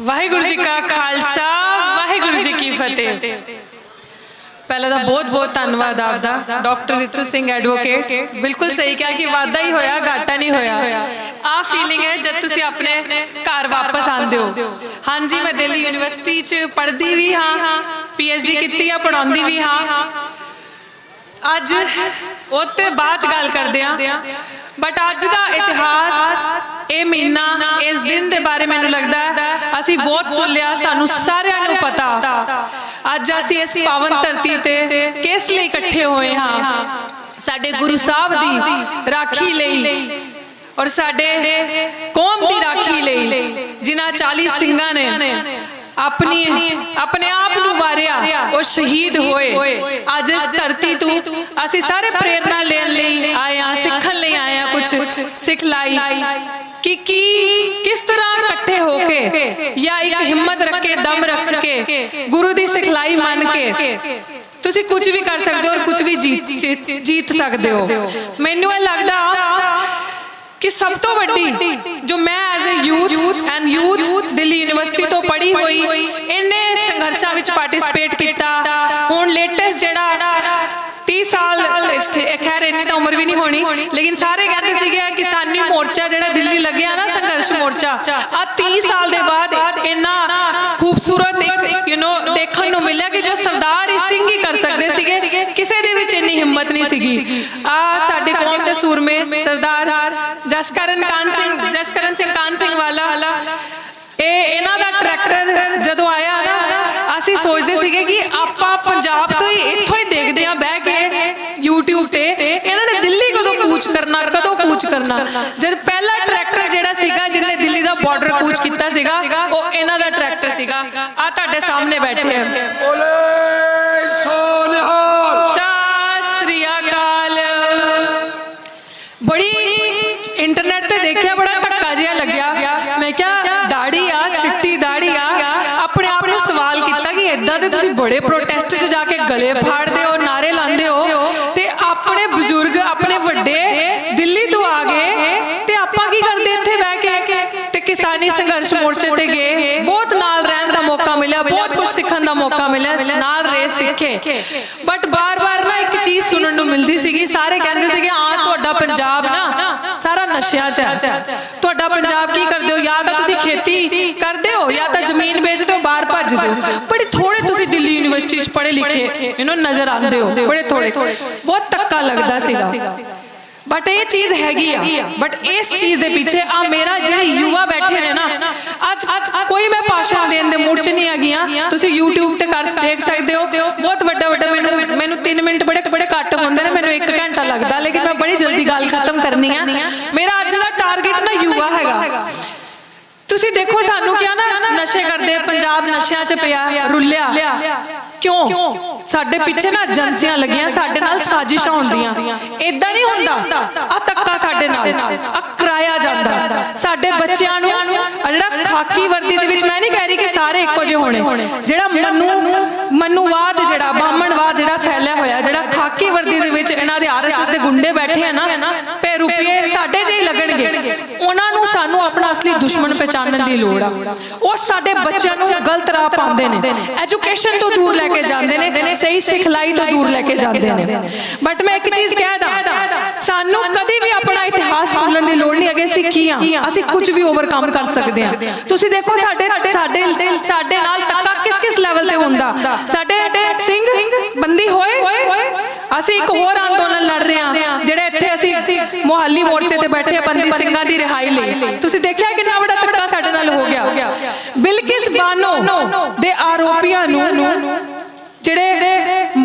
ਵਾਹਿਗੁਰੂ ਜੀ ਕਾ ਖਾਲਸਾ ਵਾਹਿਗੁਰੂ ਜੀ ਕੀ ਫਤਿਹ। ਪਹਿਲਾਂ ਤਾਂ ਬਹੁਤ ਬਹੁਤ ਧੰਨਵਾਦ ਆਪਦਾ ਡਾਕਟਰ ਰਿਤੂ ਸਿੰਘ ਐਡਵੋਕੇਟ ਬਿਲਕੁਲ ਸਹੀ ਕਿਹਾ ਕਿ ਵਾਧਾ ਹੀ ਹੋਇਆ ਘਾਟਾ ਨਹੀਂ ਹੋਇਆ। ਆ ਫੀਲਿੰਗ ਹੈ ਜਦ ਤੁਸੀਂ ਆਪਣੇ ਘਰ ਵਾਪਸ ਆਉਂਦੇ ਹੋ। ਹਾਂਜੀ ਮੈਂ ਦਿੱਲੀ ਯੂਨੀਵਰਸਿਟੀ 'ਚ ਪੜ੍ਹਦੀ ਵੀ ਹਾਂ ਪੀਐਚਡੀ ਕੀਤੀ ਆ ਪੜਾਉਂਦੀ ਵੀ ਹਾਂ। ਅੱਜ ਉਹ ਤੇ ਬਾਅਦ ਚ ਗੱਲ ਕਰਦੇ ਆ ਬਟ ਅੱਜ ਦਾ ਇਤਿਹਾਸ ਇਹ ਮਹੀਨਾ, ਇਸ ਦਿਨ ਦੇ ਬਾਰੇ ਮੈਨੂੰ ਲੱਗਦਾ ਅਸੀਂ ਬਹੁਤ ਸੁਣ ਸਾਨੂੰ ਸਾਰਿਆਂ ਨੂੰ ਪਤਾ। ਅੱਜ ਅਸੀਂ ਇਸ ਪਾਵਨ ਧਰਤੀ ਤੇ ਕਿਸ ਲਈ ਇਕੱਠੇ ਹੋਏ ਹਾਂ? ਸਾਡੇ ਗੁਰੂ ਸਾਹਿਬ ਦੀ ਰਾਖੀ ਲਈ ਔਰ ਸਾਡੇ ਕੌਮ ਦੀ ਰਾਖੀ ਲਈ ਜਿਨ੍ਹਾਂ 40 ਸਿੰਘਾਂ ਨੇ ਆਪਣੀ, ਆਪਣੇ ਆਪ ਨੂੰ ਵਾਰਿਆ, ਉਹ ਸ਼ਹੀਦ ਹੋਏ। ਅੱਜ ਇਸ ਧਰਤੀ ਤੋਂ ਅਸੀਂ ਸਾਰੇ ਪ੍ਰੇਰਣਾ ਲੈਣ ਲਈ ਆਏ ਆ ਸਿੱਖਣ ਲਈ ਆਏ ਆ ਕੁਝ ਸਿਖਲਾਈ ਕਿ ਕੀ ਕਿਸ ਤਰ੍ਹਾਂ ਇਕੱਠੇ ਹੋ ਕੇ ਜਾਂ ਇੱਕ ਹਿੰਮਤ ਰੱਖ ਕੇ ਦਮ ਰੱਖ ਕੇ ਗੁਰੂ ਦੀ ਸਿਖਲਾਈ ਮੰਨ ਕੇ ਤੁਸੀਂ ਕੁਝ ਵੀ ਕਰ ਸਕਦੇ ਹੋ ਔਰ ਕੁਝ ਵੀ ਜੀਤ ਸਕਦੇ ਹੋ। ਮੈਨੂੰ ਇਹ ਲੱਗਦਾ ਕਿ ਸਭ ਤੋਂ ਵੱਡੀ ਜੋ ਮੈਂ as a youth and youth Delhi university ਤੋਂ ਪੜ੍ਹੀ ਹੋਈ ਇੰਨੇ ਸੰਘਰਸ਼ਾਂ ਵਿੱਚ ਪਾਰਟਿਸਿਪੇਟ ਕੀਤਾ ਆ 30 ਸਾਲ ਦੇ ਬਾਅਦ ਇੰਨਾ ਖੂਬਸੂਰਤ ਇੱਕ ਯੂ نو ਦੇਖਣ ਨੂੰ ਮਿਲਿਆ ਕਿ ਜੋ ਸਰਦਾਰ ਹੀ ਸਿੰਘ ਹੀ ਕਰ ਸਕਦੇ ਸੀਗੇ ਕਿਸੇ ਦੇ ਵਿੱਚ ਇੰਨੀ ਹਿੰਮਤ ਨਹੀਂ ਸੀਗੀ। ਆ ਸਾਡੇ ਕੌਮ ਦੇ ਸੂਰਮੇ ਸਰਦਾਰ ਜਸਕਰਨ ਕਾਨ ਸਿੰਘ ਜਸਕਰਨ ਸਿੰਘ ਕਾਨ ਸਿੰਘ ਵਾਲਾ। ਇਹ ਇਹਨਾਂ ਦਾ ਟਰੈਕਟਰ ਜਦੋਂ ਆਇਆ ਨਾ ਅਸੀਂ ਸੋਚਦੇ ਸੀਗੇ ਕਿ ਆਪਾਂ ਪੰਜਾਬ ਤੋਂ ਹੀ ਇੱਥੋਂ ਹੀ ਦੇਖਦੇ ਆ ਬਹਿ ਕੇ YouTube ਤੇ ਇਹਨਾਂ ਨੇ ਦਿੱਲੀ ਕਦੋਂ ਕੂਚ ਕਰਨਾ ਕਦੋਂ ਕੂਚ ਕਰਨਾ ਜਦ ਪਹਿਲਾ ਟਰੈਕਟਰ ਜਿਹੜਾ ਸੀਗਾ ਜਿਹਨੇ ਦਿੱਲੀ ਦਾ ਬਾਰਡਰ ਕੂਚ ਕੀਤਾ ਸੀਗਾ ਉਹ ਇਹਨਾਂ ਦਾ ਟਰੈਕਟਰ ਸੀਗਾ। ਆ ਤੁਹਾਡੇ ਸਾਹਮਣੇ ਬੈਠੇ ਆ। ਬੋਲੇ ਸੋਨਿਹਾਲ ਸਤਿ ਸ੍ਰੀ ਅਕਾਲ। ਬੜੀ ਇੰਟਰਨੈਟ ਤੇ ਦੇਖਿਆ ਬੜਾ ਧੱਕਾ ਜਿਹਾ ਲੱਗਿਆ। ਮੈਂ ਕਿਹਾ ਦਾੜੀ ਆ ਚਿੱਟੀ ਦਾੜੀ ਆ। ਆਪਣੇ ਆਪ ਨੂੰ ਸਵਾਲ ਕੀਤਾ ਕਿ ਇਦਾਂ ਤੇ ਤੁਸੀਂ ਬੜੇ ਪ੍ਰੋਟੈਸਟ 'ਚ ਜਾ ਕੇ ਗਲੇ ਫਾੜਦੇ ਹੋ ਨਾਰੇ ਲਾਉਂਦੇ ਹੋ ਤੇ ਆਪਣੇ ਬਜ਼ੁਰਗ ਆਪਣੇ ਵੱਡੇ ਦਿੱਲੀ ਤੋਂ ਆ ਗਏ ਸਿੱਖਣ ਦਾ ਮੌਕਾ ਮਿਲਿਆ ਨਾਲ ਰਹੇ ਸਿੱਖੇ ਬਟ ਬਾਰ-ਬਾਰ ਨਾ ਇੱਕ ਚੀਜ਼ ਸੁਣਨ ਨੂੰ ਮਿਲਦੀ ਸੀਗੀ ਸਾਰੇ ਕਹਿੰਦੇ ਸੀਗੇ ਆ ਤੁਹਾਡਾ ਪੰਜਾਬ ਨਾ ਸਾਰਾ ਨਸ਼ਿਆਂ 'ਚ ਹੈ। ਤੁਹਾਡਾ ਪੰਜਾਬ ਕੀ ਕਰਦੇ ਹੋ? ਜਾਂ ਤਾਂ ਤੁਸੀਂ ਖੇਤੀ ਕਰਦੇ ਹੋ ਜਾਂ ਤਾਂ ਜ਼ਮੀਨ ਵੇਚਦੇ ਹੋ ਬਾਹਰ ਭੱਜਦੇ ਹੋ। ਬੜੇ ਥੋੜੇ ਤੁਸੀਂ ਦਿੱਲੀ ਯੂਨੀਵਰਸਿਟੀ 'ਚ ਪੜ੍ਹੇ ਲਿਖੇ ਯੂ نو ਨਜ਼ਰ ਆਉਂਦੇ ਹੋ ਬੜੇ ਥੋੜੇ ਬਹੁਤ ਧੱਕਾ ਲੱਗਦਾ ਸੀਗਾ। ਬਟ ਇਹ ਚੀਜ਼ ਹੈਗੀ ਆ। ਬਟ ਇਸ ਚੀਜ਼ ਦੇ ਪਿੱਛੇ ਆ ਮੇਰਾ ਜਿਹੜੇ ਯੁਵਾ ਬੈਠੇ ਨੇ ਨਾ, ਅੱਜ ਕੋਈ ਮੈਂ ਭਾਸ਼ਣ ਦੇਣ ਦੇ ਮੂਡ 'ਚ ਨਹੀਂ ਹੈਗੀਆਂ ਤੁਸੀਂ YouTube ਤੇ ਕਰ ਦੇਖ ਸਕਦੇ ਹੋ। ਬਹੁਤ ਵੱਡਾ ਵੱਡਾ ਮੈਨੂੰ ਮੈਨੂੰ 3 ਮਿੰਟ ਬੜੇ ਬੜੇ ਘੱਟ ਹੁੰਦੇ ਨੇ, ਮੈਨੂੰ 1 ਘੰਟਾ ਲੱਗਦਾ, ਲੇਕਿਨ ਮੈਂ ਬੜੀ ਜਲਦੀ ਗੱਲ ਖਤਮ ਕਰਨੀ ਆ। ਮੇਰਾ ਅੱਜ ਦਾ ਟਾਰਗੇਟ ਨਾ ਯੁਵਾ ਹੈਗਾ। ਤੁਸੀਂ ਦੇਖੋ ਸਾਨੂੰ ਕਿਹਾ ਨਾ, ਨਸ਼ੇ ਕਰਦੇ ਪੰਜਾਬ ਨਸ਼ਿਆਂ 'ਚ ਪਿਆ, ਰੁੱਲਿਆ। ਕਿਉਂ? ਸਾਡੇ ਪਿੱਛੇ ਨਾ ਏਜੰਸੀਆਂ ਲੱਗੀਆਂ ਸਾਡੇ ਨਾਲ ਸਾਜ਼ਿਸ਼ਾਂ ਹੁੰਦੀਆਂ। ਇਦਾਂ ਨਹੀਂ ਹੁੰਦਾ। ਆ ਤੱਕਾ ਸਾਡੇ ਨਾਲ। ਆ ਕਰਾਇਆ ਜਾਂਦਾ। ਸਾਡੇ ਬੱਚਿਆਂ ਨੂੰ ਜਿਹੜਾ ਖਾਕੀ ਵਰਦੀ ਦੇ ਵਿੱਚ ਮੈਂ ਨਹੀਂ ਕਹਿ ਰਹੀ ਕਿ ਸਾਰੇ ਇੱਕੋ ਜਿਹੇ ਹੋਣੇ। ਜਿਹੜਾ ਮਨੂ ਮਨੂਵਾਦ ਜਿਹੜਾ ਬਾਹਮਣਵਾਦ ਜਿਹੜਾ ਫੈਲਿਆ ਹੋਇਆ ਜਿਹੜਾ ਖਾਕੀ ਵਰਦੀ ਦੇ ਵਿੱਚ ਇਹਨਾਂ ਦੇ ਆਰਐਸਐਸ ਦੇ ਗੁੰਡੇ ਬੈਠੇ ਆ ਨਾ ਪੇ ਰੁਪਏ ਸਾਡੇ ਜਿਹੇ ਲੱਗਣਗੇ ਉਹਨਾਂ ਨੂੰ ਸਾਨੂੰ ਆਪਣਾ ਅਸਲੀ ਦੁਸ਼ਮਣ ਪਛਾਣਨ ਦੀ ਲੋੜ ਆ। ਉਹ ਸਾਡੇ ਬੱਚਿਆਂ ਨੂੰ ਗਲਤ ਰਾਹ ਪਾਉਂਦੇ ਨੇ। ਐਜੂਕੇਸ਼ਨ ਤੋਂ ਦੂਰ ਲੈ ਕੇ ਜਾਂਦੇ ਨੇ। ਸਹੀ ਸਿਖਲਾਈ ਤੋਂ ਦੂਰ ਲੈ ਕੇ ਜਾਂਦੇ ਨੇ। ਬਟ ਮੈਂ ਇੱਕ ਚੀਜ਼ ਕਹਿ ਦਾਂ। ਸਾਨੂੰ ਕਦੀ ਵੀ ਆਪਣਾ ਇਤਿਹਾਸ ਭੁੱਲਣ ਦੀ ਲੋੜ ਨਹੀਂ ਅਗੇ ਅਸੀਂ ਕੀ ਆ ਅਸੀਂ ਕੁਝ ਵੀ ਓਵਰਕਮ ਕਰ ਸਕਦੇ ਹਾਂ। ਤੁਸੀਂ ਦੇਖੋ ਸਾਡੇ ਸਾਡੇ ਸਾਡੇ ਨਾਲ ਤੱਕਾ ਕਿਸ ਕਿਸ ਲੈਵਲ ਤੇ ਹੁੰਦਾ? ਸਾਡੇ ਸਿੰਘ ਬੰਦੀ ਹੋਏ। ਅਸੀਂ ਇੱਕ ਹੋਰ ਮੁਹੱਲੀ ਮੋਰਚੇ ਤੇ ਬੈਠੇ ਬੰਦੀ ਸਿੰਘਾਂ ਦੀ ਰਿਹਾਈ ਲਈ। ਤੁਸੀਂ ਦੇਖਿਆ ਕਿੰਨਾ ਵੱਡਾ ਧੱਕਾ ਸਾਡੇ ਨਾਲ ਹੋ ਗਿਆ? ਬਿਲਕਿਸ ਬਾਨੋ ਦੇ ਆਰੋਪੀਆਂ ਨੂੰ ਜਿਹੜੇ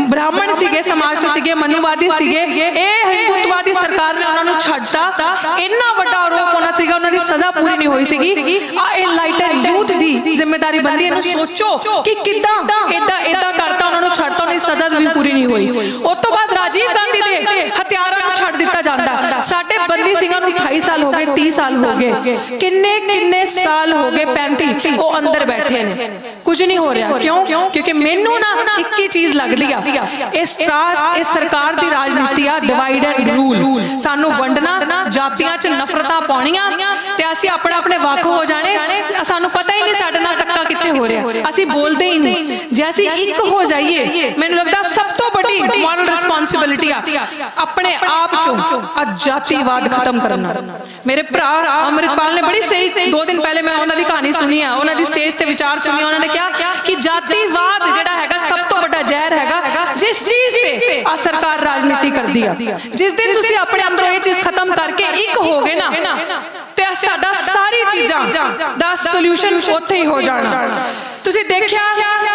ਬ੍ਰਾਹਮਣ ਸੀਗੇ ਸਮਾਜ ਤੋਂ ਸੀਗੇ ਮਨੂਵਾਦੀ ਸੀਗੇ ਇਹ ਹਿੰਦੂਤਵਾਦੀ ਸਰਕਾਰ ਨੇ ਉਹਨਾਂ ਨੂੰ ਛੱਡਤਾ। ਇੰਨਾ ਵੱਡਾ ਆਰੋਪ ਹੋਣਾ ਸੀਗਾ ਉਹਨਾਂ ਦੀ ਸਜ਼ਾ ਪੂਰੀ ਨਹੀਂ ਹੋਈ ਸੀਗੀ। ਆ ਇਨਲਾਈਟਨ ਯੂਥ ਦੀ ਜ਼ਿੰਮੇਵਾਰੀ ਬੰਦੀ ਇਹਨੂੰ ਸੋਚੋ ਕਿ ਕਿੱਦਾਂ ਇਦਾਂ ਇਦਾਂ ਕਰਤਾ ਨੂੰ ਛੱਡਤਾ ਉਹਨਾਂ ਸਜ਼ਾ ਵੀ ਪੂਰੀ ਨਹੀਂ ਹੋਈ। ਉਸ ਤੋਂ ਬਾਅਦ ਰਾਜੀਵ ਗਾਂਧੀ ਦੇ ਹਥਿਆਰਾਂ ਨੂੰ ਛੱਡ ਦਿੱਤਾ ਜਾਂਦਾ। ਸਾਡੇ ਬੰਦੀ ਸਿੰਘਾਂ ਨੂੰ 28 ਸਾਲ ਹੋ ਗਏ 30 ਸਾਲ ਹੋ ਗਏ। ਕਿੰਨੇ ਕਿੰਨੇ ਸਾਲ ਹੋ ਗਏ 35 ਉਹ ਅੰਦਰ ਬੈਠੇ ਨੇ। ਕੁਝ ਨਹੀਂ ਹੋ ਰਿਹਾ। ਕਿਉਂ? ਕਿਉਂਕਿ ਮੈਨੂੰ ਨਾ ਇੱਕ ਹੀ ਚੀਜ਼ ਲੱਗਦੀ ਆ। ਇਸ ਟਰਾਸ ਇਸ ਸਰਕਾਰ ਦੀ ਰਾਜਨੀਤੀ ਆ ਡਿਵਾਈਡ ਐਂਡ ਰੂਲ ਸਾਨੂੰ ਵੰਡਣਾ, ਜਾਤੀਆਂ 'ਚ ਨਫ਼ਰਤਾਂ ਪਾਉਣੀਆਂ ਤੇ ਅਸੀਂ ਆਪਣੇ ਆਪਣੇ ਵੱਖ ਹੋ ਜਾਣੇ। ਸਾਨੂੰ ਪਤਾ ਹੀ ਨਹੀਂ ਸਾਡੇ ਨਾਲ ਧੱਕਾ ਕਿੱਥੇ ਹੋ ਰਿਹਾ। ਅਸੀਂ ਬੋਲਦੇ ਹੀ ਨਹੀਂ। ਜੇ ਅਸੀਂ ਇੱਕ ਹੋ ਜਾਈਏ ਮੈਨੂੰ ਲੱਗਦਾ ਸਭ ਤੋਂ ਵੱਡੀ ਮੋਰਲ ਰਿਸਪੌਂਸਿਬਿਲਿਟੀ ਆ ਆਪਣੇ ਆਪ ਚੋਂ ਆ ਜਾਤੀਵਾਦ ਖਤਮ ਕਰਨਾ ਮੇਰੇ ਭਰਾ ਅਮਰਿਤਪਾਲ ਨੇ ਬੜੀ ਸਹੀ ਦੋ ਦਿਨ ਪਹਿਲੇ ਮੈਂ ਉਹਨਾਂ ਦੀ ਕਹਾਣੀ ਸੁਣੀ ਆ ਉਹਨਾਂ ਦੀ ਸਟੇਜ ਤੇ ਵਿਚਾਰ ਸੁਣੀ ਉਹਨਾਂ ਨੇ ਕਿਹਾ ਕਿ ਜਾਤੀਵਾਦ ਜਿਹੜਾ ਹੈਗਾ ਸਭ ਤੋਂ ਵੱਡਾ ਜ਼ਹਿਰ ਹੈਗਾ ਜਿਸ ਚੀਜ਼ ਤੇ ਆ ਸਰਕਾਰ ਰਾਜਨੀਤੀ ਕਰਦੀ ਆ ਜਿਸ ਦਿਨ ਤੁਸੀਂ ਆਪਣੇ ਅੰਦਰੋਂ ਇਹ ਚੀਜ਼ ਖਤਮ ਕਰਕੇ ਇੱਕ ਨਾ ਸਾਡਾ ਸਾਰੀ ਚੀਜ਼ਾਂ ਦਾ ਸੋਲੂਸ਼ਨ ਉੱਥੇ ਹੀ ਹੋ ਜਾਣਾ। ਤੁਸੀਂ ਦੇਖਿਆ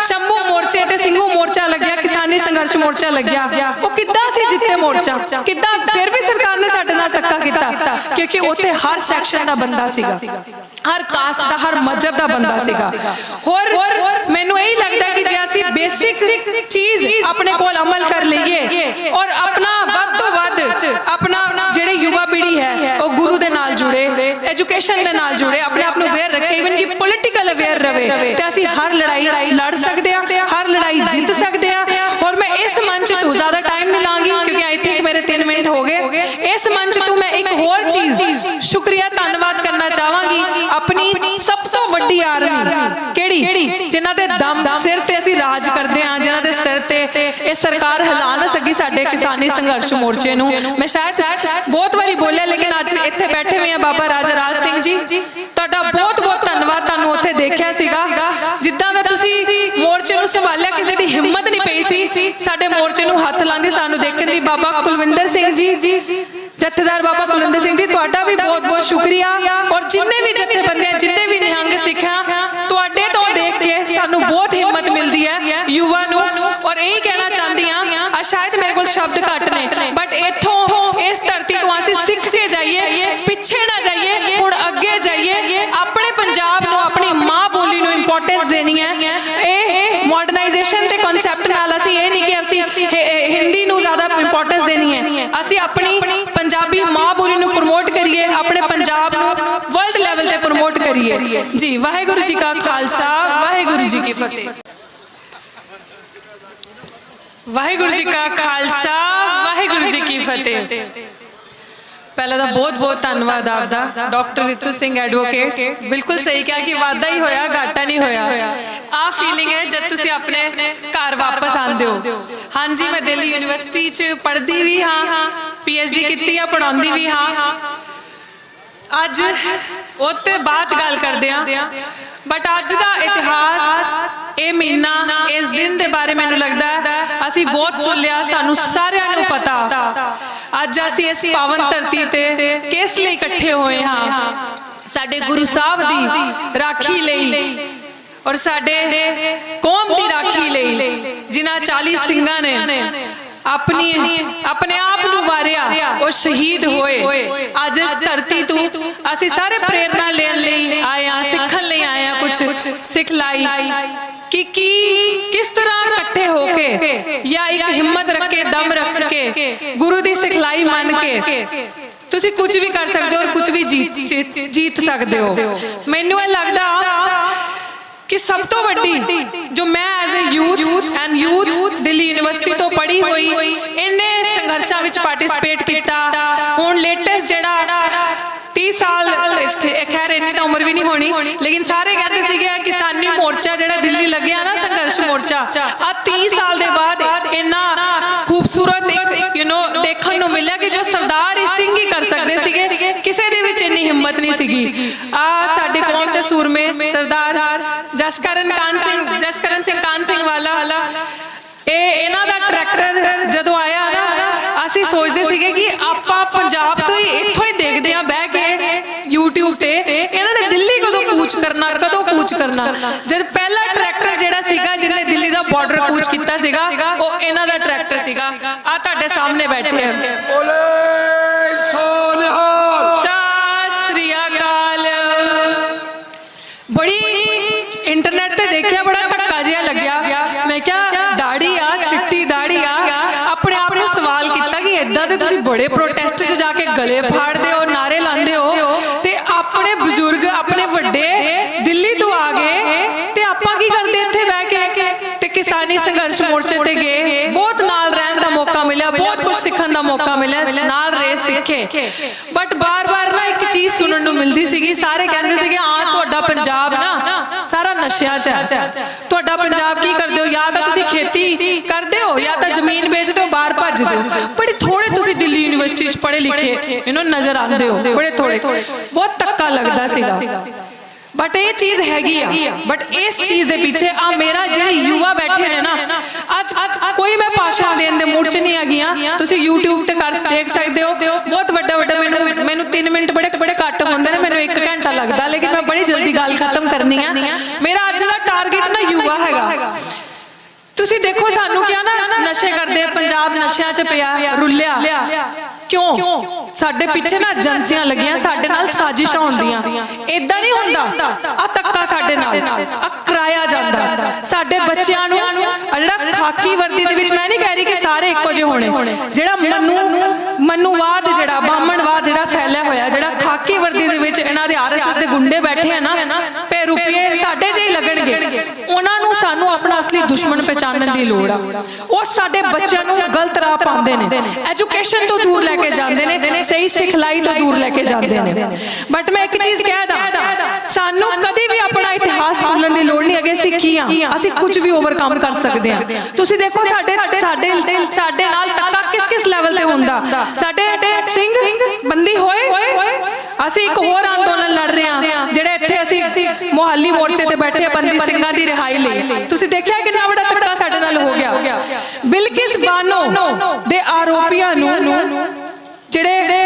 ਸ਼ੰਭੂ ਮੋਰਚੇ ਤੇ ਸਿੰਘੂ ਮੋਰਚਾ ਲੱਗਿਆ ਕਿਸਾਨੀ ਸੰਘਰਸ਼ ਮੋਰਚਾ ਲੱਗਿਆ। ਉਹ ਕਿੱਦਾਂ ਸੀ ਜਿੱਤੇ ਮੋਰਚਾ? ਕਿੱਦਾਂ ਫਿਰ ਵੀ ਸਰਕਾਰ ਨੇ ਸਾਡੇ ਨਾਲ ਧੱਕਾ ਕੀਤਾ? ਕਿਉਂਕਿ ਉੱਥੇ ਹਰ ਸੈਕਸ਼ਨ ਦਾ ਬੰਦਾ ਸੀਗਾ। ਹਰ ਕਾਸਟ ਦਾ ਹਰ ਮਜ਼ਹਬ ਦਾ ਬੰਦਾ ਸੀਗਾ। ਹੋਰ ਮੈਨੂੰ ਇਹੀ ਲੱਗਦਾ ਕਿ ਜੇ ਅਸੀਂ ਬੇਸਿਕ ਚੀਜ਼ ਆਪਣੇ ਕੋਲ ਅਮਲ ਕਰ ਲਈਏ ਔਰ ਆਪਣਾ ਵੱਧ ਤੋਂ ਵੱਧ ਆਪਣਾ ਜਿਹੜੇ ਯੁਵਾ ਪੀੜ੍ਹੀ ਹੈ ਉਹ ਗੁਰੂ ਦੇ ਨਾਲ ਜੁੜੇ ਐਜੂਕੇਸ਼ਨ ਦੇ ਨਾਲ ਜੁੜੇ, ਆਪਣੇ ਆਪ ਨੂੰ ਅਵੇਅਰ ਰੱਖੇ ਇਵਨ ਕਿ ਪੋਲਿਟੀਕਲ ਅਵੇਅਰ ਰਵੇ, ਤੇ ਅਸੀਂ ਹਰ ਲੜਾਈ ਲੜ ਸਕਦੇ ਆ ਹਰ ਲੜਾਈ ਜਿੱਤ ਸਕਦੇ ਆ ਔਰ ਮੈਂ ਇਸ ਮੰਚ ਤੋਂ ਜ਼ਿਆਦਾ ਟਾਈਮ ਨਹੀਂ ਲਾਂਗੀ, ਕਿਉਂਕਿ ਆਈ ਥਿੰਕ ਮੇਰੇ 3 ਮਿੰਟ ਹੋ ਗਏ। ਇਸ ਮੰਚ ਤੋਂ ਮੈਂ ਇੱਕ ਹੋਰ ਚੀਜ਼ ਸ਼ੁਕਰੀਆ, ਧੰਨਵਾਦ ਕਰਨਾ ਚਾਹਾਂਗੀ, ਆਪਣੀ ਸਭ ਤੋਂ ਵੱਡੀ ਆਰਮੀ। ਕਿਹੜੀ? ਜਿਨ੍ਹਾਂ ਦੇ ਦਮ ਸਿਰ ਤੇ ਅਸੀਂ ਰਾਜ ਕਰਦੇ ਇਹ ਸਰਕਾਰ ਹਿਲਾ ਨਾ ਸਕੀ ਸਾਡੇ ਕਿਸਾਨੀ ਸੰਘਰਸ਼ ਮੋਰਚੇ ਨੂੰ। ਮੈਂ ਸ਼ਾਇਦ ਬਹੁਤ ਵਾਰੀ ਬੋਲਿਆ ਲੇਕਿਨ ਅੱਜ ਇੱਥੇ ਬੈਠੇ ਹੋਏ ਆ ਬਾਬਾ ਰਾਜਾ ਰਾਜ ਸਿੰਘ ਜੀ। ਤੁਹਾਡਾ ਬਹੁਤ ਬਹੁਤ ਧੰਨਵਾਦ ਤੁਹਾਨੂੰ ਉੱਥੇ ਦੇਖਿਆ ਸੀਗਾ। ਜਿੱਦਾਂ ਦਾ ਤੁਸੀਂ ਮੋਰਚੇ ਨੂੰ ਸੰਭਾਲਿਆ ਕਿਸੇ ਦੀ ਹਿੰਮਤ ਨਹੀਂ ਪਈ ਸੀ। ਸਾਡੇ ਮੋਰਚੇ ਨੂੰ ਹੱਥ ਲਾਉਂਦੇ ਸਾਨੂੰ ਦੇਖਣ ਦੀ ਬਾਬਾ ਕੁਲਵਿੰਦਰ ਸਿੰਘ ਜੀ। ਜਥੇਦਾਰ ਬਾਬਾ ਕੁਲਵਿੰਦਰ ਸਿੰਘ ਜੀ ਤੁਹਾਡਾ ਵੀ ਬਹੁਤ ਬਹੁਤ ਸ਼ੁਕਰੀਆ। ਔਰ ਜਿੰਨੇ ਵੀ ਜਥੇਬੰਦੀਆਂ ਜਿੰਨੇ ਸ਼ਬਦ ਘੱਟ ਨੇ। ਬਟ ਇੱਥੋਂ ਇਸ ਧਰਤੀ ਤੋਂ ਅਸੀਂ ਸਿੱਖ ਕੇ ਜਾਈਏ, ਪਿੱਛੇ ਨਾ ਜਾਈਏ, ਹੁਣ ਅੱਗੇ ਜਾਈਏ। ਆਪਣੇ ਪੰਜਾਬ ਨੂੰ, ਆਪਣੀ ਮਾਂ ਬੋਲੀ ਨੂੰ ਇੰਪੋਰਟੈਂਸ ਦੇਣੀ ਹੈ। ਇਹ ਮਾਡਰਨਾਈਜੇਸ਼ਨ ਤੇ ਕਨਸੈਪਟ ਨਾਲ ਅਸੀਂ ਇਹ ਨਹੀਂ ਕਿ ਅਸੀਂ ਹਿੰਦੀ ਨੂੰ ਜ਼ਿਆਦਾ ਇੰਪੋਰਟੈਂਸ ਦੇਣੀ ਹੈ। ਅਸੀਂ ਆਪਣੀ ਪੰਜਾਬੀ ਮਾਂ ਬੋਲੀ ਨੂੰ ਪ੍ਰਮੋਟ ਕਰੀਏ, ਆਪਣੇ ਪੰਜਾਬ ਨੂੰ ਵਰਲਡ ਲੈਵਲ ਤੇ ਪ੍ਰਮੋਟ ਕਰੀਏ। ਜੀ, ਵਾਹਿਗੁਰੂ ਜੀ ਕਾ ਖਾਲਸਾ, ਵਾਹਿਗੁਰੂ ਜੀ ਕੀ ਫਤਿਹ। ਵਾਹਿਗੁਰੂ ਜੀ ਕਾ ਖਾਲਸਾ ਵਾਹਿਗੁਰੂ ਜੀ ਕੀ ਫਤਿਹ। ਪਹਿਲਾਂ ਤਾਂ ਬਹੁਤ ਬਹੁਤ ਧੰਨਵਾਦ ਆਪਦਾ ਡਾਕਟਰ ਰਿਤੂ ਸਿੰਘ ਐਡਵੋਕੇਟ ਬਿਲਕੁਲ ਸਹੀ ਕਿਹਾ ਕਿ ਵਾਧਾ ਹੀ ਹੋਇਆ ਘਾਟਾ ਨਹੀਂ ਹੋਇਆ। ਆ ਫੀਲਿੰਗ ਹੈ ਜਦ ਤੁਸੀਂ ਆਪਣੇ ਘਰ ਵਾਪਸ ਆਉਂਦੇ ਹੋ। ਹਾਂਜੀ ਮੈਂ ਦਿੱਲੀ ਯੂਨੀਵਰਸਿਟੀ 'ਚ ਪੜ੍ਹਦੀ ਵੀ ਹਾਂ ਪੀਐਚਡੀ ਕੀਤੀ ਆ ਪੜਾਉਂਦੀ ਵੀ ਹਾਂ। ਅੱਜ ਉਹ ਬਾਅਦ ਚ ਗੱਲ ਕਰਦੇ ਆ ਬਟ ਅੱਜ ਦਾ ਇਤਿਹਾਸ, ਇਹ ਮਹੀਨਾ, ਇਸ ਦਿਨ ਦੇ ਬਾਰੇ ਮੈਨੂੰ ਲੱਗਦਾ ਅਸੀਂ ਬਹੁਤ ਸੁਣ ਲਿਆ, ਸਾਨੂੰ ਸਾਰਿਆਂ ਨੂੰ ਪਤਾ। ਅੱਜ ਅਸੀਂ ਇਸ ਪਾਵਨ ਧਰਤੀ ਤੇ ਕਿਸ ਲਈ ਇਕੱਠੇ ਹੋਏ ਹਾਂ? ਸਾਡੇ ਗੁਰੂ ਸਾਹਿਬ ਦੀ ਰਾਖੀ ਲਈ ਔਰ ਸਾਡੇ ਕੌਮ ਦੀ ਰਾਖੀ ਲਈ, ਜਿਨ੍ਹਾਂ 40 ਸਿੰਘਾਂ ਨੇ ਆਪਣੀ ਆਪਣੇ ਆਪ ਨੂੰ ਵਾਰਿਆ ਉਹ ਸ਼ਹੀਦ ਹੋਏ। ਅੱਜ ਇਸ ਧਰਤੀ ਤੋਂ ਅਸੀਂ ਸਾਰੇ ਪ੍ਰੇਰਣਾ ਲੈਣ ਲਈ ਆਏ ਆ ਸਿੱਖਣ ਲਈ ਆਏ ਆ ਕੁਝ ਸਿਖਲਾਈ ਕਿ ਕੀ ਕਿਸ ਤਰ੍ਹਾਂ ਇਕੱਠੇ ਹੋ ਕੇ ਜਾਂ ਇੱਕ ਹਿੰਮਤ ਰੱਖ ਕੇ ਦਮ ਰੱਖ ਕੇ ਗੁਰੂ ਦੀ ਸਿਖਲਾਈ ਮੰਨ ਕੇ ਤੁਸੀਂ ਕੁਝ ਵੀ ਕਰ ਸਕਦੇ ਹੋ ਔਰ ਕੁਝ ਵੀ ਜੀਤ ਸਕਦੇ ਹੋ। ਮੈਨੂੰ ਇਹ ਲੱਗਦਾ ਕਿ ਸਭ ਤੋਂ ਵੱਡੀ ਜੋ ਮੈਂ as a youth and youth Delhi university ਤੋਂ ਪੜ੍ਹੀ ਹੋਈ ਇੰਨੇ ਸੰਘਰਸ਼ਾਂ ਵਿੱਚ ਪਾਰਟਿਸਿਪੇਟ ਕੀਤਾ। ਹੁਣ ਲੇਟੈਸਟ ਜਿਹੜਾ 30 ਸਾਲ ਖੈਰ ਇੰਨੀ ਤਾਂ ਉਮਰ ਵੀ ਨਹੀਂ ਹੋਣੀ ਲੇਕਿਨ ਸਾਰੇ ਕਹਿੰਦੇ ਸੀਗੇ ਕਿ ਕਿਸਾਨੀ ਮੋਰਚਾ ਜਿਹੜਾ ਦਿੱਲੀ ਲੱਗਿਆ ਨਾ ਸੰਘਰਸ਼ ਮੋਰਚਾ ਆ 30 ਸਾਲ ਦੇ ਬਾਅਦ ਇੰਨਾ ਖੂਬਸੂਰਤ ਇੱਕ ਯੂ نو ਦੇਖਣ ਨੂੰ ਮਿਲਿਆ ਕਿ ਜੋ ਸਰਦਾਰ ਸਿੰਘ ਹੀ ਕਰ ਸਕਦੇ ਸੀਗੇ ਕਿਸੇ ਦੇ ਵਿੱਚ ਇੰਨੀ ਹਿੰਮਤ ਨਹੀਂ ਸੀਗੀ। ਆ ਜਸਕਰਨ ਕਾਨ ਸਿੰਘ, ਜਸਕਰਨ ਸਿੰਘ ਕਾਨ ਸਿੰਘ ਵਾਲਾ। ਇਹ ਇਹਨਾਂ ਦਾ ਟਰੈਕਟਰ ਜਦੋਂ ਆਇਆ ਨਾ, ਅਸੀਂ ਸੋਚਦੇ ਸੀਗੇ ਕਿ ਆਪਾਂ ਪੰਜਾਬ ਤੋਂ ਹੀ ਇੱਥੋਂ ਹੀ ਦੇਖਦੇ ਆ ਬਹਿ ਕੇ YouTube ਤੇ, ਇਹਨਾਂ ਨੇ ਦਿੱਲੀ ਕਦੋਂ ਕੂਚ ਕਰਨਾ, ਕਦੋਂ ਕੂਚ ਕਰਨਾ। ਜਦ ਪਹਿਲਾ ਟਰੈਕਟਰ ਜਿਹੜਾ ਸੀਗਾ, ਜਿਹਨੇ ਦਿੱਲੀ ਦਾ ਬਾਰਡਰ ਕੂਚ ਕੀਤਾ ਸੀਗਾ, ਉਹ ਇਹਨਾਂ ਦਾ ਟਰੈਕਟਰ ਸੀਗਾ। ਆ ਤੁਹਾਡੇ ਸਾਹਮਣੇ ਬੈਠੇ ਆ। ਬੋਲੇ ਸੋਨਿਹਾਲ ਤੇ ਤੁਸੀਂ ਬੜੇ ਪ੍ਰੋਟੈਸਟ 'ਚ ਜਾ ਕੇ ਗਲੇ ਫਾੜਦੇ ਹੋ ਨਾਰੇ ਲਾਉਂਦੇ ਹੋ ਤੇ ਆਪਣੇ ਬਜ਼ੁਰਗ ਆਪਣੇ ਵੱਡੇ ਦਿੱਲੀ ਤੋਂ ਆ ਗਏ ਤੇ ਆਪਾਂ ਕੀ ਕਰਦੇ ਇੱਥੇ ਬਹਿ ਕੇ ਤੇ ਕਿਸਾਨੀ ਸੰਘਰਸ਼ ਮੋਰਚੇ ਤੇ ਗਏ। ਬਹੁਤ ਨਾਲ ਰਹਿਣ ਦਾ ਮੌਕਾ ਮਿਲਿਆ ਬਹੁਤ ਕੁਝ ਸਿੱਖਣ ਦਾ ਮੌਕਾ ਮਿਲਿਆ ਨਾਲ ਰਹੇ ਸਿੱਖੇ। ਬਟ ਬਾਰ-ਬਾਰ ਨਾ ਇੱਕ ਚੀਜ਼ ਸੁਣਨ ਨੂੰ ਮਿਲਦੀ ਸੀਗੀ ਸਾਰੇ ਕਹਿੰਦੇ ਸੀਗੇ ਆ ਤੁਹਾਡਾ ਪੰਜਾਬ ਨਸ਼ਿਆਂ 'ਚ ਹੈ। ਤੁਹਾਡਾ ਪੰਜਾਬ ਕੀ ਕਰਦੇ ਹੋ? ਜਾਂ ਤਾਂ ਤੁਸੀਂ ਖੇਤੀ ਕਰਦੇ ਹੋ ਜਾਂ ਤਾਂ ਜ਼ਮੀਨ ਵੇਚਦੇ ਹੋ ਬਾਹਰ ਭੱਜਦੇ ਹੋ ਬੜੇ ਥੋੜੇ ਯੂਨੀਵਰਸਿਟੀ 'ਚ ਪੜ੍ਹੇ ਲਿਖੇ ਇਹਨੂੰ ਨਜ਼ਰ ਆਉਂਦੇ ਹੋ, ਬੜੇ ਥੋੜੇ। ਬਹੁਤ ਧੱਕਾ ਲੱਗਦਾ ਸੀਗਾ। ਬਟ ਇਹ ਚੀਜ਼ ਹੈਗੀ ਆ। ਬਟ ਇਸ ਚੀਜ਼ ਦੇ ਪਿੱਛੇ ਆ ਮੇਰਾ ਜਿਹੜੇ ਯੁਵਾ ਬੈਠੇ ਨੇ ਨਾ, ਅੱਜ ਕੋਈ ਮੈਂ ਭਾਸ਼ਣ ਦੇਣ ਦੇ ਮੂਡ 'ਚ ਨਹੀਂ ਹੈਗੀਆਂ ਤੁਸੀਂ YouTube ਤੇ ਕਰ ਦੇਖ ਸਕਦੇ ਹੋ। ਬਹੁਤ ਵੱਡਾ ਵੱਡਾ ਮੈਨੂੰ ਮੈਨੂੰ 3 ਮਿੰਟ ਬੜੇ ਬੜੇ ਘੱਟ ਹੁੰਦੇ ਨੇ, ਮੈਨੂੰ 1 ਘੰਟਾ ਲੱਗਦਾ। ਲੇਕਿਨ ਮੈਂ ਬੜੀ ਜਲਦੀ ਗੱਲ ਖਤਮ ਕਰਨੀ ਆ। ਮੇਰਾ ਅੱਜ ਦਾ ਟਾਰਗੇਟ ਨਾ ਯੁਵਾ ਹੈਗਾ। ਤੁਸੀਂ ਦੇਖੋ ਸਾਨੂੰ ਕਿਹਾ ਨਾ ਨਸ਼ੇ ਕਰਦੇ ਆ, ਪੰਜਾਬ ਨਸ਼ਿਆਂ 'ਚ ਪਿਆ ਰੁੱਲਿਆ। ਕਿਉਂ? ਸਾਡੇ ਪਿੱਛੇ ਨਾ ਏਜੰਸੀਆਂ ਲੱਗੀਆਂ ਸਾਡੇ ਨਾਲ ਸਾਜ਼ਿਸ਼ਾਂ ਹੁੰਦੀਆਂ। ਇਦਾਂ ਨਹੀਂ ਹੁੰਦਾ। ਆ ਤੱਕਾ ਸਾਡੇ ਨਾਲ। ਆ ਕਰਾਇਆ ਜਾਂਦਾ। ਸਾਡੇ ਬੱਚਿਆਂ ਨੂੰ ਜਿਹੜਾ ਖਾਕੀ ਵਰਦੀ ਦੇ ਵਿੱਚ ਮੈਂ ਨਹੀਂ ਕਹਿ ਰਹੀ ਕਿ ਸਾਰੇ ਇੱਕੋ ਜਿਹੇ ਹੋਣੇ। ਜਿਹੜਾ ਮਨੂ ਮਨੂਵਾਦ ਜਿਹੜਾ ਬਾਹਮਣਵਾਦ ਜਿਹੜਾ ਫੈਲਿਆ ਹੋਇਆ ਜਿਹੜਾ ਖਾਕੀ ਵਰਦੀ ਦੇ ਵਿੱਚ ਇਹਨਾਂ ਦੇ ਆਰਐਸਐਸ ਦੇ ਗੁੰਡੇ ਬੈਠੇ ਆ ਨਾ। ਪੇ ਰੁਪਏ ਸਾਡੇ ਜਿਹੇ ਹੀ ਲੱਗਣਗੇ ਉਹਨਾਂ ਨੂੰ ਸਾਨੂੰ ਆਪਣਾ ਅਸਲੀ ਦੁਸ਼ਮਣ ਪਛਾਣਨ ਦੀ ਲੋੜ ਆ। ਉਹ ਸਾਡੇ ਬੱਚਿਆਂ ਨੂੰ ਗਲਤ ਰਾਹ ਪਾਉਂਦੇ ਨੇ। ਐਜੂਕੇਸ਼ਨ ਤੋਂ ਦੂਰ ਲੈ ਕੇ ਜਾਂਦੇ ਨੇ। ਸਹੀ ਸਿਖਲਾਈ ਤੋਂ ਦੂਰ ਲੈ ਕੇ ਜਾਂਦੇ ਨੇ। ਬਟ ਮੈਂ ਇੱਕ ਚੀਜ਼ ਕਹਿ ਦਾਂ ਸਾਨੂੰ ਕਦੀ ਵੀ ਆਪਣਾ ਇਤਿਹਾਸ ਭੁੱਲਣ ਦੀ ਲੋੜ ਨਹੀਂ ਅਗੇ ਅਸੀਂ ਕੀ ਆ ਅਸੀਂ ਕੁਝ ਵੀ ਓਵਰਕਮ ਕਰ ਸਕਦੇ ਹਾਂ। ਤੁਸੀਂ ਦੇਖੋ ਸਾਡੇ ਸਾਡੇ ਸਾਡੇ ਨਾਲ ਤੱਕਾ ਕਿਸ ਕਿਸ ਲੈਵਲ ਤੇ ਹੁੰਦਾ? ਸਾਡੇ ਸਿੰਘ ਬੰਦੀ ਹੋਏ? ਅਸੀਂ ਇੱਕ ਹੋਰ ਅੰਦੋਲਨ ਲੜ ਰਹੇ ਅਸੀਂ ਮੁਹੱਲੀ ਮੋਰਚੇ ਤੇ ਬੈਠੇ ਬੰਦੀ ਸਿੰਘਾਂ ਦੀ ਰਿਹਾਈ ਲਈ ਤੁਸੀਂ ਦੇਖਿਆ ਕਿੰਨਾ ਵੱਡਾ ਧੱਕਾ ਸਾਡੇ ਨਾਲ ਹੋ ਗਿਆ ਬਿਲਕਿਸ ਬਾਨੋ ਦੇ ਆਰੋਪੀਆਂ ਨੂੰ ਜਿਹੜੇ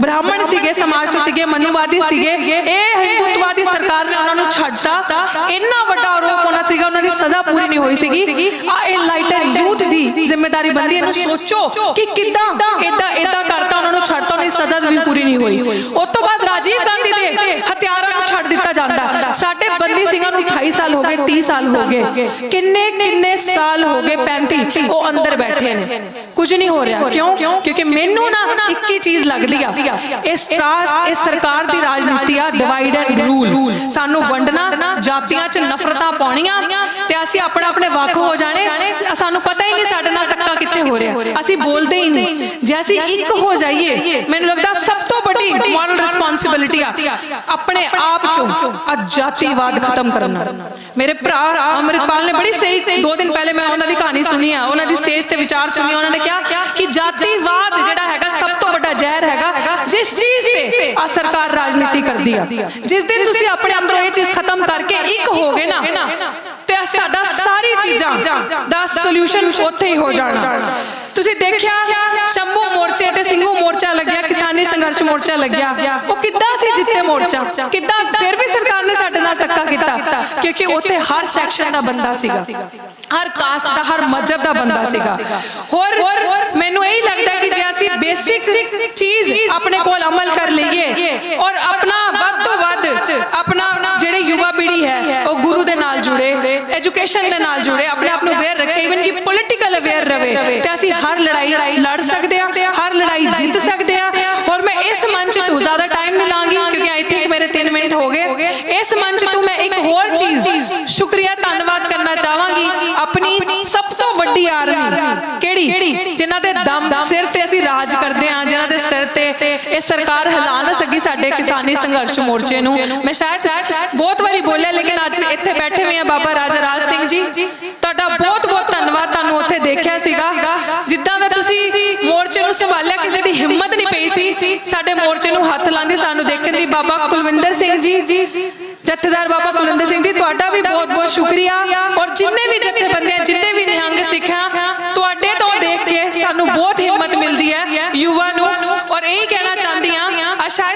ਬ੍ਰਾਹਮਣ ਸੀਗੇ ਸਮਾਜ ਤੋਂ ਸੀਗੇ ਮਨੂਵਾਦੀ ਸੀਗੇ ਇਹ ਹਿੰਦੂਤਵਾਦੀ ਸਰਕਾਰ ਨੇ ਉਹਨਾਂ ਨੂੰ ਛੱਡਤਾ ਇੰਨਾ ਵੱਡਾ ਆਰੋਪ ਹੋਣਾ ਸੀਗਾ ਉਹਨਾਂ ਦੀ ਸਜ਼ਾ ਪੂਰੀ ਨਹੀਂ ਹੋਈ ਸੀਗੀ ਆ ਇਨਲਾਈਟਨ ਯੂਥ ਦੀ ਜ਼ਿੰਮੇਵਾਰੀ ਬੰਦੀ ਇਹਨੂੰ ਸੋਚੋ ਕਿ ਕਿੱਦਾਂ ਇਦਾਂ ਇਦਾਂ ਕਰਤਾ ਉਹਨਾਂ ਨੂੰ ਛੱਡਤਾ ਉਹਨਾਂ ਦੀ ਸਜ਼ਾ ਵੀ ਪੂਰੀ ਨਹੀਂ ਹੋਈ ਉਸ ਤੋਂ ਬਾਅਦ ਰਾਜੀਵ ਗਾਂਧੀ ਦਿੱਤਾ ਜਾਂਦਾ। ਸਾਡੇ ਬੰਦੀ ਸਿੰਘਾਂ ਨੂੰ 28 ਸਾਲ ਹੋ ਗਏ 30 ਸਾਲ ਹੋ ਗਏ। ਕਿੰਨੇ ਕਿੰਨੇ ਸਾਲ ਹੋ ਗਏ 35 ਉਹ ਅੰਦਰ ਬੈਠੇ ਨੇ। ਕੁਝ ਨਹੀਂ ਹੋ ਰਿਹਾ। ਕਿਉਂ? ਕਿਉਂਕਿ ਮੈਨੂੰ ਨਾ ਇੱਕ ਹੀ ਚੀਜ਼ ਲੱਗਦੀ ਆ। ਇਹ ਸਟਾਰ ਇਹ ਸਰਕਾਰ ਦੀ ਰਾਜਨੀਤੀ ਆ। ਡਿਵਾਈਡ ਐਂਡ ਰੂਲ ਸਾਨੂੰ ਵੰਡਣਾ ਜਾਤੀਆਂ 'ਚ ਨਫ਼ਰਤਾਂ ਪਾਉਣੀਆਂ ਤੇ ਅਸੀਂ ਆਪਣੇ ਆਪਣੇ ਵੱਖ ਹੋ ਜਾਣੇ। ਸਾਨੂੰ ਪਤਾ ਹੀ ਨਹੀਂ ਸਾਡੇ ਨਾਲ ਧੱਕਾ ਕਿੱਥੇ ਹੋ ਰਿਹਾ। ਅਸੀਂ ਬੋਲਦੇ ਹੀ ਨਹੀਂ। ਜੇ ਅਸੀਂ ਇੱਕ ਹੋ ਜਾਈਏ ਮੈਨੂੰ ਲੱਗਦਾ ਸਭ ਤੋਂ ਵੱਡੀ ਮੋਰਲ ਰਿਸਪੌਂਸਿਬਿਲਿਟੀ ਆ। ਆਪਣੇ ਆਪ ਚੋਂ ਆ ਜਾਤੀਵਾਦ ਖਤਮ ਕਰਨਾ। ਮੇਰੇ ਭਰਾ ਅਮਰਿਤਪਾਲ ਨੇ ਬੜੀ ਸਹੀ ਦੋ ਦਿਨ ਪਹਿਲੇ ਮੈਂ ਉਹਨਾਂ ਦੀ ਕਹਾਣੀ ਸੁਣੀ ਆ। ਉਹਨਾਂ ਦੀ ਸਟੇਜ ਤੇ ਵਿਚਾਰ ਸੁਣੀ ਉਹਨਾਂ ਨੇ ਕਿਹਾ ਕਿ ਜਾਤੀਵਾਦ ਜਿਹੜਾ ਹੈਗਾ ਸਭ ਤੋਂ ਵੱਡਾ ਜ਼ਹਿਰ ਹੈਗਾ ਜਿਸ ਚੀਜ਼ ਤੇ ਆ ਸਰਕਾਰ ਰਾਜਨੀਤੀ ਕਰਦੀ ਆ। ਜਿਸ ਦਿਨ ਤੁਸੀਂ ਆਪਣੇ ਅੰਦਰੋਂ ਇਹ ਚੀਜ਼ ਖਤਮ ਕਰਕੇ ਇੱਕ ਹੋਗੇ ਨਾ ਤੇ ਸਾਡਾ ਸਾਰੀ ਚੀਜ਼ਾਂ ਦਾ ਸੋਲੂਸ਼ਨ ਉੱਥੇ ਹੀ ਹੋ ਜਾਣਾ। ਤੁਸੀਂ ਦੇਖਿਆ ਸ਼ੰਭੂ ਮੋਰਚੇ ਤੇ ਸਿੰਘੂ ਮੋਰਚਾ ਲੱਗਿਆ, ਕਿਸਾਨੀ ਸੰਘਰਸ਼ ਮੋਰਚਾ ਲੱਗਿਆ। ਉਹ ਕਿੱਦਾਂ ਸੀ ਜਿੱਤੇ ਮੋਰਚਾ? ਕਿੱਦਾਂ? ਫਿਰ ਵੀ ਸਰਕਾਰ ਨੇ ਸਾਡੇ ਨਾਲ ਧੱਕਾ ਕੀਤਾ, ਕਿਉਂਕਿ ਉੱਥੇ ਹਰ ਸੈਕਸ਼ਨ ਦਾ ਬੰਦਾ ਸੀਗਾ। ਹਰ ਕਾਸਟ ਦਾ, ਹਰ ਮਜ਼ਹਬ ਦਾ ਬੰਦਾ ਸੀਗਾ। ਹੋਰ ਮੈਨੂੰ ਇਹੀ ਲੱਗਦਾ ਕਿ ਜੇ ਅਸੀਂ ਬੇਸਿਕ ਚੀਜ਼ ਆਪਣੇ ਕੋਲ ਅਮਲ ਕਰ ਲਈਏ ਔਰ ਆਪਣਾ ਵੱਧ ਤੋਂ ਵੱਧ ਆਪਣਾ ਜਿਹੜੇ ਯੁਵਾ ਪੀੜ੍ਹੀ ਹੈ, ਉਹ ਗੁਰੂ ਦੇ ਨਾਲ ਜੁੜੇ ਐਜੂਕੇਸ਼ਨ ਦੇ ਨਾਲ ਜੁੜੇ, ਆਪਣੇ ਆਪ ਨੂੰ ਅਵੇਅਰ ਰੱਖੇ ਇਵਨ ਕਿ ਪੋਲਿਟੀਕਲ ਅਵੇਅਰ ਰਵੇ ਤੇ ਅਸੀਂ ਹਰ ਲੜਾਈ ਲੜ ਸਕਦੇ ਆ ਹਰ ਲੜਾਈ ਜਿੱਤ ਸਕਦੇ ਆ ਔਰ ਮੈਂ ਇਸ ਮੰਚ ਤੋਂ ਜ਼ਿਆਦਾ ਟਾਈਮ ਨਹੀਂ ਲਾਂਗੀ ਕਿਉਂਕਿ ਆਈ ਥਿੰਕ ਮੇਰੇ 3 ਮਿੰਟ ਹੋ ਗਏ। ਇਸ ਮੰਚ ਤੋਂ ਮੈਂ ਇੱਕ ਹੋਰ ਚੀਜ਼ ਸ਼ੁਕਰੀਆ, ਧੰਨਵਾਦ ਕਰਨਾ ਚਾਹਾਂਗੀ ਆਪਣੀ ਸਭ ਤੋਂ ਵੱਡੀ ਆਰਮੀ। ਕਿਹੜੀ? ਜਿਨ੍ਹਾਂ ਦੇ ਦਮ ਸਿਰ ਤੇ ਅਸੀਂ ਰਾਜ ਕਰਦੇ ਆ ਤੇ ਇਹ ਸਰਕਾਰ ਹਿਲਾ ਨਾ ਸਕੀ ਸਾਡੇ ਕਿਸਾਨੀ ਸੰਘਰਸ਼ ਮੋਰਚੇ ਨੂੰ। ਮੈਂ ਸ਼ਾਇਦ ਬਹੁਤ ਵਾਰੀ ਬੋਲਿਆ, ਲੇਕਿਨ ਅੱਜ ਇੱਥੇ ਬੈਠੇ ਹੋਏ ਆ ਬਾਬਾ ਰਾਜਾ ਰਾਜ ਸਿੰਘ ਜੀ। ਤੁਹਾਡਾ ਬਹੁਤ ਬਹੁਤ ਧੰਨਵਾਦ ਤੁਹਾਨੂੰ ਉੱਥੇ ਦੇਖਿਆ ਸੀਗਾ। ਜਿੱਦਾਂ ਦਾ ਤੁਸੀਂ ਮੋਰਚੇ ਨੂੰ ਸੰਭਾਲਿਆ, ਕਿਸੇ ਦੀ ਹਿੰਮਤ ਨਹੀਂ ਪਈ ਸੀ। ਸਾਡੇ ਮੋਰਚੇ ਨੂੰ ਹੱਥ ਲਾਉਂਦੇ ਸਾਨੂੰ ਦੇਖਣ ਦੀ ਬਾਬਾ ਕੁਲਵਿੰਦਰ ਸਿੰਘ ਜੀ। ਜਥੇਦਾਰ ਬਾਬਾ ਕੁਲਵਿੰਦਰ ਸਿੰਘ ਜੀ, ਤੁਹਾਡਾ ਵੀ ਬਹੁਤ ਬਹੁਤ ਸ਼ੁਕਰੀਆ। ਔਰ ਜਿੰਨੇ ਵੀ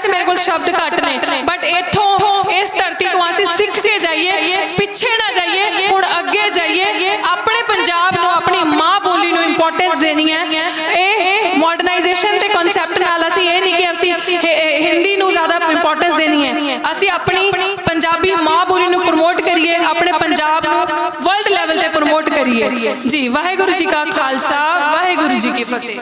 ਆ ਮੇਰੇ ਕੋਲ ਸ਼ਬਦ ਘੱਟ ਨੇ। ਬਟ ਇੱਥੋਂ ਇਸ ਧਰਤੀ ਤੋਂ ਅਸੀਂ ਸਿੱਖ ਕੇ ਜਾਈਏ, ਪਿੱਛੇ ਨਾ ਜਾਈਏ, ਹੁਣ ਅੱਗੇ ਜਾਈਏ। ਆਪਣੇ ਪੰਜਾਬ ਨੂੰ, ਆਪਣੀ ਮਾਂ ਬੋਲੀ ਨੂੰ ਇੰਪੋਰਟੈਂਸ ਦੇਣੀ ਹੈ। ਇਹ ਮਾਡਰਨਾਈਜੇਸ਼ਨ ਦੇ ਕਨਸੈਪਟ ਨਾਲ ਅਸੀਂ ਇਹ ਨਹੀਂ ਕਿ ਅਸੀਂ ਹਿੰਦੀ ਨੂੰ ਜ਼ਿਆਦਾ ਇੰਪੋਰਟੈਂਸ ਦੇਣੀ ਹੈ। ਅਸੀਂ ਆਪਣੀ ਪੰਜਾਬੀ ਮਾਂ ਬੋਲੀ ਨੂੰ ਪ੍ਰਮੋਟ ਕਰੀਏ, ਆਪਣੇ ਪੰਜਾਬ ਨੂੰ ਵਰਲਡ ਲੈਵਲ ਤੇ ਪ੍ਰਮੋਟ ਕਰੀਏ। ਜੀ, ਵਾਹਿਗੁਰੂ ਜੀ ਕਾ ਖਾਲਸਾ, ਵਾਹਿਗੁਰੂ ਜੀ ਕੀ ਫਤਿਹ।